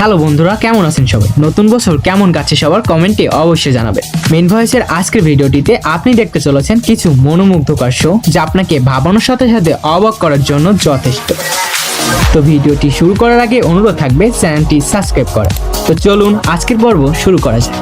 Hello বন্ধুরা, কেমন আছেন সবাই? নতুন বছর কেমন কাছে সবার কমেন্টে অবশ্যই জানাবেন। মেন ভয়েসের আজকের ভিডিওটিতে আপনি দেখতে চলেছেন কিছু মনোমুগ্ধকর শো যা আপনাকে ভাবানোর সাথে সাথে অবাক করার জন্য যথেষ্ট। তো ভিডিওটি শুরু করার আগে অনুরোধ থাকবে চ্যানেলটি সাবস্ক্রাইব করা। তো চলুন আজকের পর্ব শুরু করা যাক।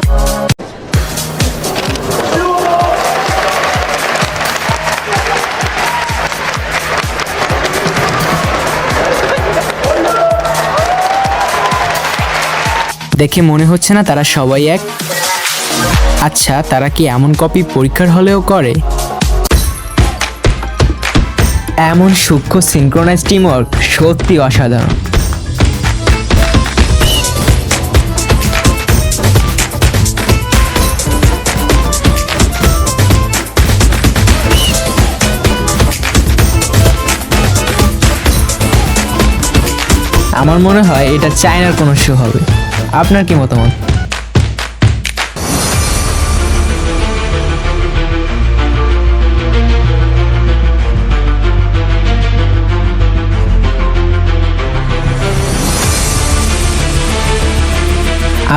দেখে মনে হচ্ছে না তারা সবাই এক। আচ্ছা তারা কি এমন কপি পরীক্ষার হলেও করে? এমন সূক্ষ্ম সিনক্রোনাইজ টিমওয়ার্ক সত্যি অসাধারণ। আমার মনে হয় এটা চায়নার কোনো শো হবে। আপনার কি মতামত?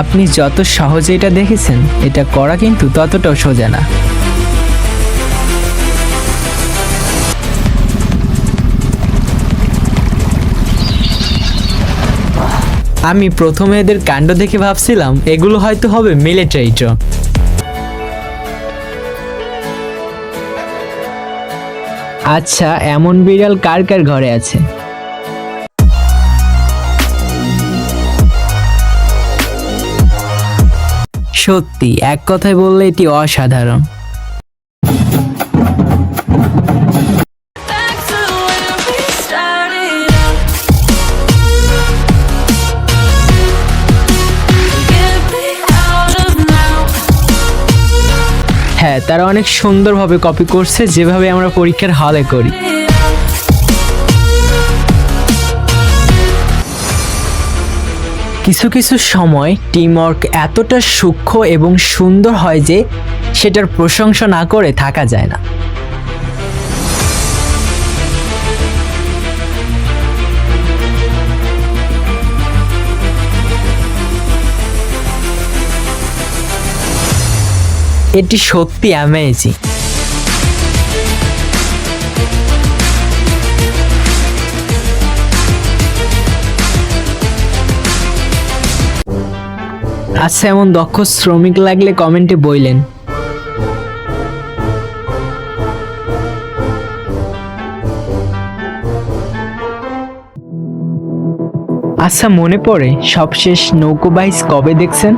আপনি যত সহজে এটা দেখেছেন এটা করা কিন্তু ততটাও সোজা না। আমি প্রথমে এদের কাণ্ড দেখে ভাবছিলাম, এগুলো হয়তো হবে মিলিটারি ড্রোন আচ্ছা এমন বিড়াল কার কার ঘরে আছে? সত্যি, এক কথায় বললে এটি অসাধারণ। হ্যাঁ তারা অনেক সুন্দরভাবে কপি করছে, যেভাবে আমরা পরীক্ষার হলে করি। কিছু কিছু সময় টিমওয়ার্ক এতটা সূক্ষ্ম এবং সুন্দর হয় যে সেটার প্রশংসা না করে থাকা যায় না। এটি সত্যি অ্যামেজিং আচ্ছা এমন দক্ষ শ্রমিক লাগলে কমেন্টে বইলেন। আচ্ছা মনে পড়ে সবশেষ নৌকোবাইজ কবে দেখছেন?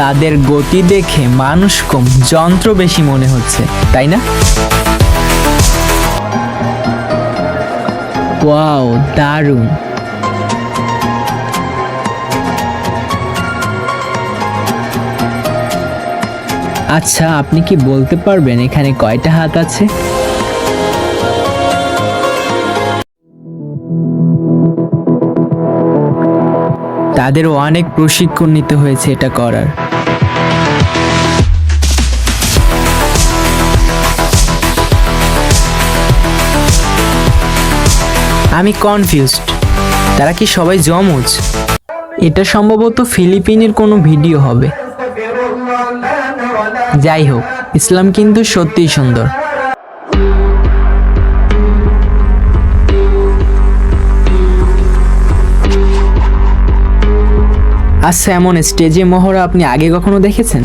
তাদের গতি দেখে মানুষ কম, যন্ত্র বেশি মনে হচ্ছে, তাই না? ওয়াও, দারুণ। আচ্ছা আপনি কি বলতে পারবেন এখানে কয়টা হাত আছে? তাদেরও অনেক প্রশিক্ষণ নিতে হয়েছে এটা করার। আমি কনফিউজড তারা কি সবাই জমজ এটা সম্ভবত ফিলিপিনের কোনো ভিডিও হবে। যাই হোক, ইসলাম কিন্তু সত্যিই সুন্দর। আচ্ছা এমন স্টেজে মহড়া আপনি আগে কখনো দেখেছেন?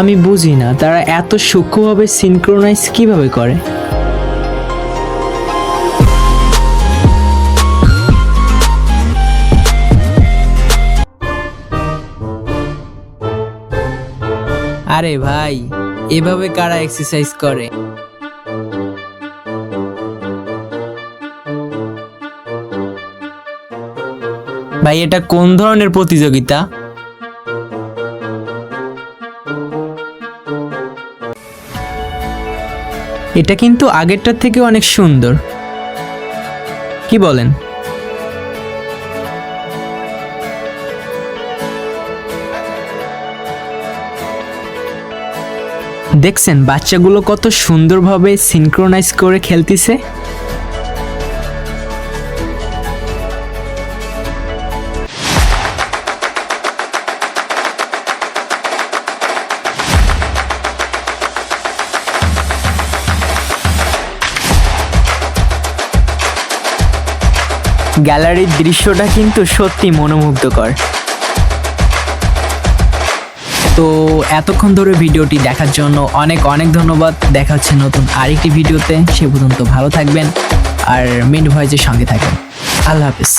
আমি বুঝি না, তারা এত সূক্ষ্মভাবে সিনক্রোনাইজ কীভাবে করে? আরে ভাই, এভাবে কারা এক্সারসাইজ করে? ভাই, এটা কোন ধরনের প্রতিযোগিতা? এটা কিন্তু আগেরটার থেকে অনেক সুন্দর। কি বলেন? দেখছেন, বাচ্চাগুলো কত সুন্দরভাবে সিনক্রোনাইজ করে খেলতিছে? গ্যালারির দৃশ্যটা কিন্তু সত্যি মনোমুগ্ধকর। তো এতক্ষণ ধরে ভিডিওটি দেখার জন্য অনেক অনেক ধন্যবাদ। দেখা হচ্ছে নতুন আরেকটি ভিডিওতে। সে পর্যন্ত ভালো থাকবেন। আর মেন ভয়েসের সঙ্গে থাকবেন। আল্লাহ হাফিজ।